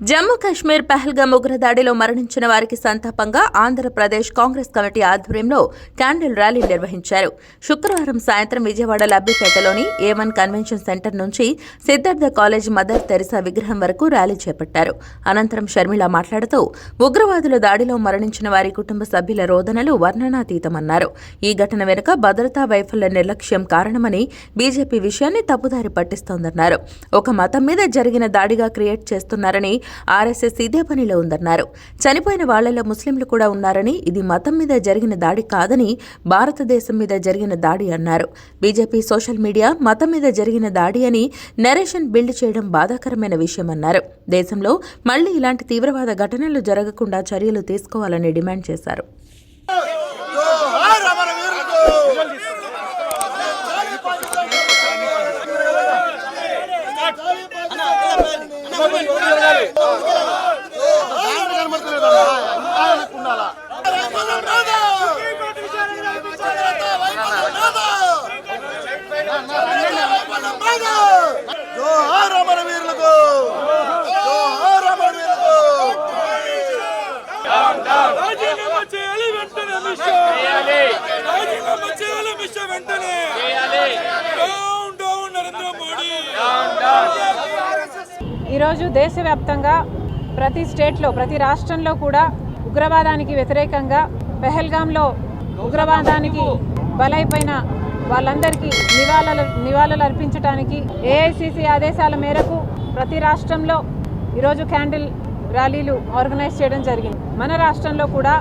జమ్మూ కాశ్మీర్ పహల్గామ్ ఉగ్రదాడిలో మరణించిన వారికి సంతాపంగా ఆంధ్రప్రదేశ్ కాంగ్రెస్ కమిటీ ఆధ్వర్యంలో క్యాండిల్ ర్యాలీ నిర్వహించారు. శుక్రవారం సాయంత్రం విజయవాడ లబ్బిపేటలోని ఏ వన్ కన్వెన్షన్ సెంటర్ నుంచి సిద్ధార్థ కాలేజ్ మదర్ తెరిసా విగ్రహం వరకు ర్యాలీ చేపట్టారు. అనంతరం షర్మిల మాట్లాడుతూ ఉగ్రవాదుల దాడిలో మరణించిన వారి కుటుంబ సభ్యుల రోదనలు వర్ణనాతీతమన్నారు. ఈ ఘటన వెనుక భద్రతా వైఫల్య నిర్లక్ష్యం కారణమని బీజేపీ విషయాన్ని తప్పుదారి పట్టిస్తోందన్నారు. ఒక మతం మీద జరిగిన దాడిగా క్రియేట్ చేస్తున్నారని ఆర్ఎస్ఎస్ ఇదే పనిలో ఉందన్నారు. చనిపోయిన వాళ్ళలో ముస్లింలు కూడా ఉన్నారని ఇది మతం మీద జరిగిన దాడి కాదని భారతదేశం మీద జరిగిన దాడి అన్నారు. బీజేపీ సోషల్ మీడియా మతం మీద జరిగిన దాడి అని నెరేషన్ బిల్డ్ చేయడం బాధాకరమైన విషయమన్నారు దేశంలో మళ్ళీ ఇలాంటి తీవ్రవాద ఘటనలు జరగకుండా చర్యలు తీసుకోవాలని డిమాండ్ చేశారు. వెంటనే ఈరోజు దేశవ్యాప్తంగా ప్రతి స్టేట్లో ప్రతి రాష్ట్రంలో కూడా ఉగ్రవాదానికి వ్యతిరేకంగా పెహల్గాంలో ఉగ్రవాదానికి బలైపోయిన వాళ్ళందరికీ నివాళులు నివాళులు అర్పించడానికి ఏఐసిసి ఆదేశాల మేరకు ప్రతి రాష్ట్రంలో ఈరోజు క్యాండిల్ ర్యాలీలు ఆర్గనైజ్ చేయడం జరిగింది. మన రాష్ట్రంలో కూడా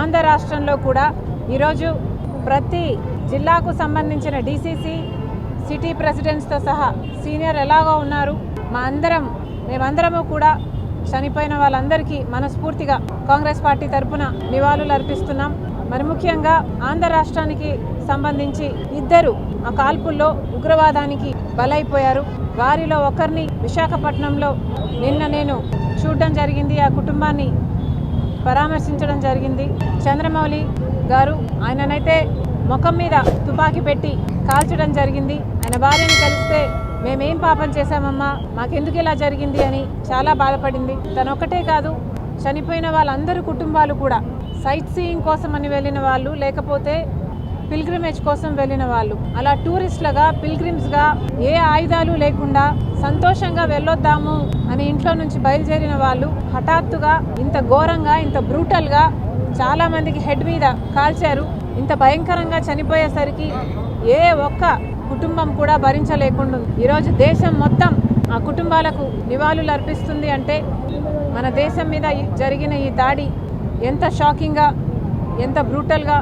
ఆంధ్ర రాష్ట్రంలో కూడా ఈరోజు ప్రతి జిల్లాకు సంబంధించిన డీసీసీ సిటీ ప్రెసిడెంట్స్తో సహా సీనియర్ ఎలాగో ఉన్నారు. మా అందరం మేమందరము కూడా చనిపోయిన వాళ్ళందరికీ మనస్ఫూర్తిగా కాంగ్రెస్ పార్టీ తరపున నివాళులు అర్పిస్తున్నాం. మరి ముఖ్యంగా ఆంధ్ర రాష్ట్రానికి సంబంధించి ఇద్దరు ఆ కాల్పుల్లో ఉగ్రవాదానికి బలైపోయారు. వారిలో ఒకరిని విశాఖపట్నంలో నిన్న నేను చూడడం జరిగింది. ఆ కుటుంబాన్ని పరామర్శించడం జరిగింది. చంద్రమౌళి గారు ఆయననైతే ముఖం మీద తుపాకీ పెట్టి కాల్చడం జరిగింది. ఆయన భార్యని కలిస్తే మేమేం పాపం చేశామమ్మా? మాకెందుకు ఇలా జరిగింది అని చాలా బాధపడింది. తనొక్కటే కాదు చనిపోయిన వాళ్ళందరి కుటుంబాలు కూడా. సైట్ సీయింగ్ కోసం అని వెళ్ళిన వాళ్ళు లేకపోతే పిల్గ్రిమేజ్ కోసం వెళ్ళిన వాళ్ళు. అలా టూరిస్టులుగా పిల్గ్రిమ్స్గా ఏ ఆయుధాలు లేకుండా సంతోషంగా వెళ్ళొద్దాము అని ఇంట్లో నుంచి బయలుదేరిన వాళ్ళు హఠాత్తుగా ఇంత ఘోరంగా ఇంత బ్రూటల్గా చాలామందికి హెడ్ మీద కాల్చారు. ఇంత భయంకరంగా చనిపోయేసరికి ఏ ఒక్క కుటుంబం కూడా భరించలేకుండా ఈరోజు దేశం మొత్తం ఆ కుటుంబాలకు నివాళులు అర్పిస్తుంది అంటే మన దేశం మీద జరిగిన ఈ దాడి ఎంత షాకింగ్గా ఎంత బ్రూటల్గా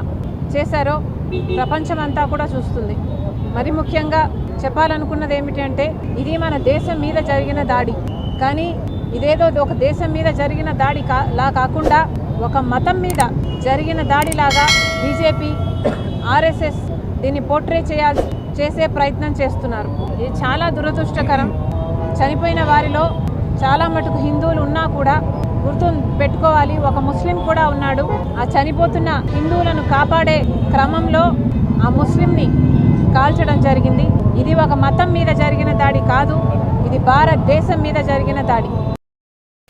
చేశారో ప్రపంచమంతా కూడా చూస్తుంది. మరి ముఖ్యంగా చెప్పాలనుకున్నది ఏమిటంటే ఇది మన దేశం మీద జరిగిన దాడి. కానీ ఇదేదో ఒక దేశం మీద జరిగిన దాడి కా లా కాకుండా ఒక మతం మీద జరిగిన దాడిలాగా బీజేపీ ఆర్ఎస్ఎస్ దీన్ని పోర్ట్రే చేయాల్సి చేసే ప్రయత్నం చేస్తున్నారు. ఇది చాలా దురదృష్టకరం. చనిపోయిన వారిలో చాలా మటుకు హిందువులు ఉన్నా కూడా గుర్తు పెట్టుకోవాలి. ఒక ముస్లిం కూడా ఉన్నాడు. ఆ చనిపోతున్న హిందువులను కాపాడే క్రమంలో ఆ ముస్లింని కాల్చడం జరిగింది. ఇది ఒక మతం మీద జరిగిన దాడి కాదు. ఇది భారతదేశం మీద జరిగిన దాడి.